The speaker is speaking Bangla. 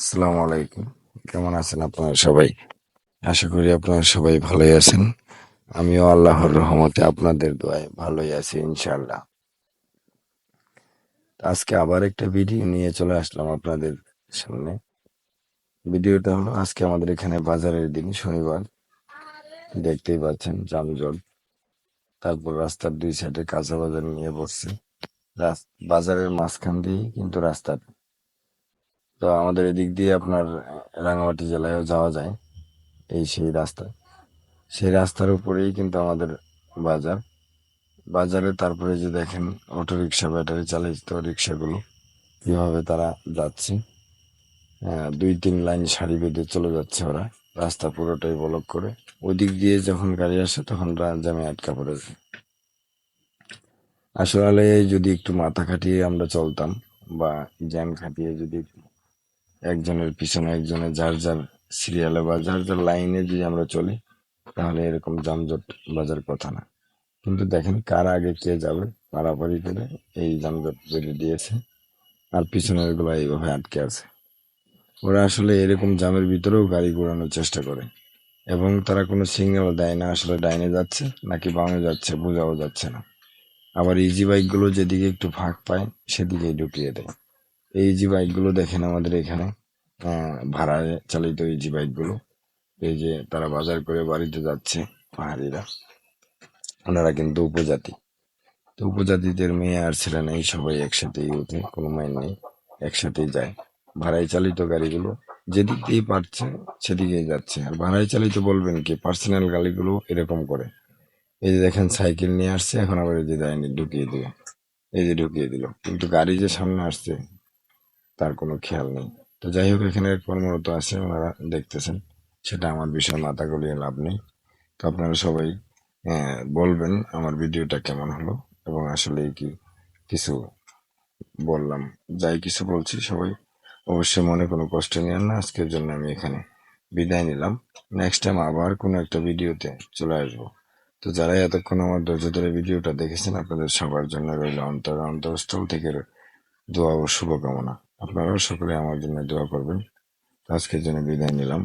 আসসালামু আলাইকুম। কেমন আছেন আপনারা সবাই? আশা করি আপনারা সবাই ভালোই আছেন। আমিও আল্লাহর রহমতে আপনাদের দোয়ায় ভালোই আছি, ইনশাআল্লাহ। আজকে আবার একটা ভিডিও নিয়ে চলে আসলাম আপনাদের সামনে। ভিডিওটা হলো আজকে আমাদের এখানে বাজারের দিন, শনিবার। দেখতেই পাচ্ছেন, যানজট। তারপর রাস্তার দুই সাইডে কাঁচা বাজার নিয়ে বসছে। বাজারের মাঝখান দিয়েই কিন্তু রাস্তাটা। তো আমাদের এদিক দিয়ে আপনার রাঙামাটি জেলায়ও যাওয়া যায় এই সেই রাস্তা। সেই রাস্তার উপরেই কিন্তু আমাদের বাজার। বাজারে তারপরে যে দেখেন অটো রিক্সা ব্যাটারি চালিত রিক্সাগুলো কীভাবে তারা যাচ্ছে। দুই তিন লাইন সারি বেঁধে চলে যাচ্ছে ওরা। রাস্তা পুরোটাই ব্লক করে। ওদিক দিয়ে যখন গাড়ি আসে তখন জ্যামে আটকা পড়েছে আসলে যদি একটু মাথা খাটিয়ে আমরা চলতাম বা জ্যাম খাটিয়ে যদি একজনের পিছনে একজনের যার যার সিরিয়ালে বা যার যার লাইনে যদি আমরা চলি, তাহলে এরকম যানজট বাজার কথা না। কিন্তু দেখেন কার আগে কে যাবে পারাপারি করে এই যানজট বেড়ে দিয়েছে, আর পিছনেরগুলো এইভাবে আটকে আছে। ওরা আসলে এরকম জামের ভিতরেও গাড়ি ঘোরানোর চেষ্টা করে, এবং তারা কোনো সিগন্যাল দেয় না, আসলে ডাইনে যাচ্ছে নাকি বামে যাচ্ছে, বোঝাও যাচ্ছে না। আবার ইজি বাইকগুলো যেদিকে একটু ফাঁক পায়, সেদিকেই ঢুকিয়ে দেয়। এই ইজি বাইকগুলো দেখেন আমাদের এখানে। ভাড়ায় চালিত ইজি বাইকগুলো এই যে তারা বাজার করে বাড়িতে যাচ্ছে পাহাড়িরা। ওনারা কিন্তু উপজাতি। তো উপজাতিদের মেয়ে আর ছেলে নেই, সবাই একসাথেই ওঠে, কোনো মাইন নেই, একসাথেই যায়। ভাড়ায় চালিত গাড়িগুলো যেদিক দিয়ে পারছে সেদিকেই যাচ্ছে। আর ভাড়ায় চালিত বলবেন কি পার্সোনাল গাড়িগুলো এরকম করে। এই যে দেখেন সাইকেল নিয়ে আসছে, এখন আবার এই যে দেয়নি ঢুকিয়ে দিল। এই যে ঢুকিয়ে দিল। কিন্তু গাড়ি যে সামনে আসছে তার কোনো খেয়াল নেই। তো যাই হোক এখানে কর্মরত আছে, ওনারা দেখতেছেন। সেটা আমার বিষয় মাথা গলিয়ে লাভ নেই। তো আপনারা সবাই বলবেন আমার ভিডিওটা কেমন হলো এবং আসলে কি কিছু বললাম। যাই কিছু বলছি সবাই, অবশ্যই মনে কোনো কষ্ট নেন না। আজকের জন্য আমি এখানে বিদায় নিলাম। নেক্সট টাইম আবার কোনো একটা ভিডিওতে চলে আসব। তো যারা এতক্ষণ আমার ধৈর্য ধরে ভিডিওটা দেখেছেন, আপনাদের সবার জন্য রইল অন্তর অন্তরস্থল থেকে দোয়া ও শুভকামনা। আপনারাও সকলে আমার জন্য দোয়া করবেন। আজকের জন্য বিদায় নিলাম।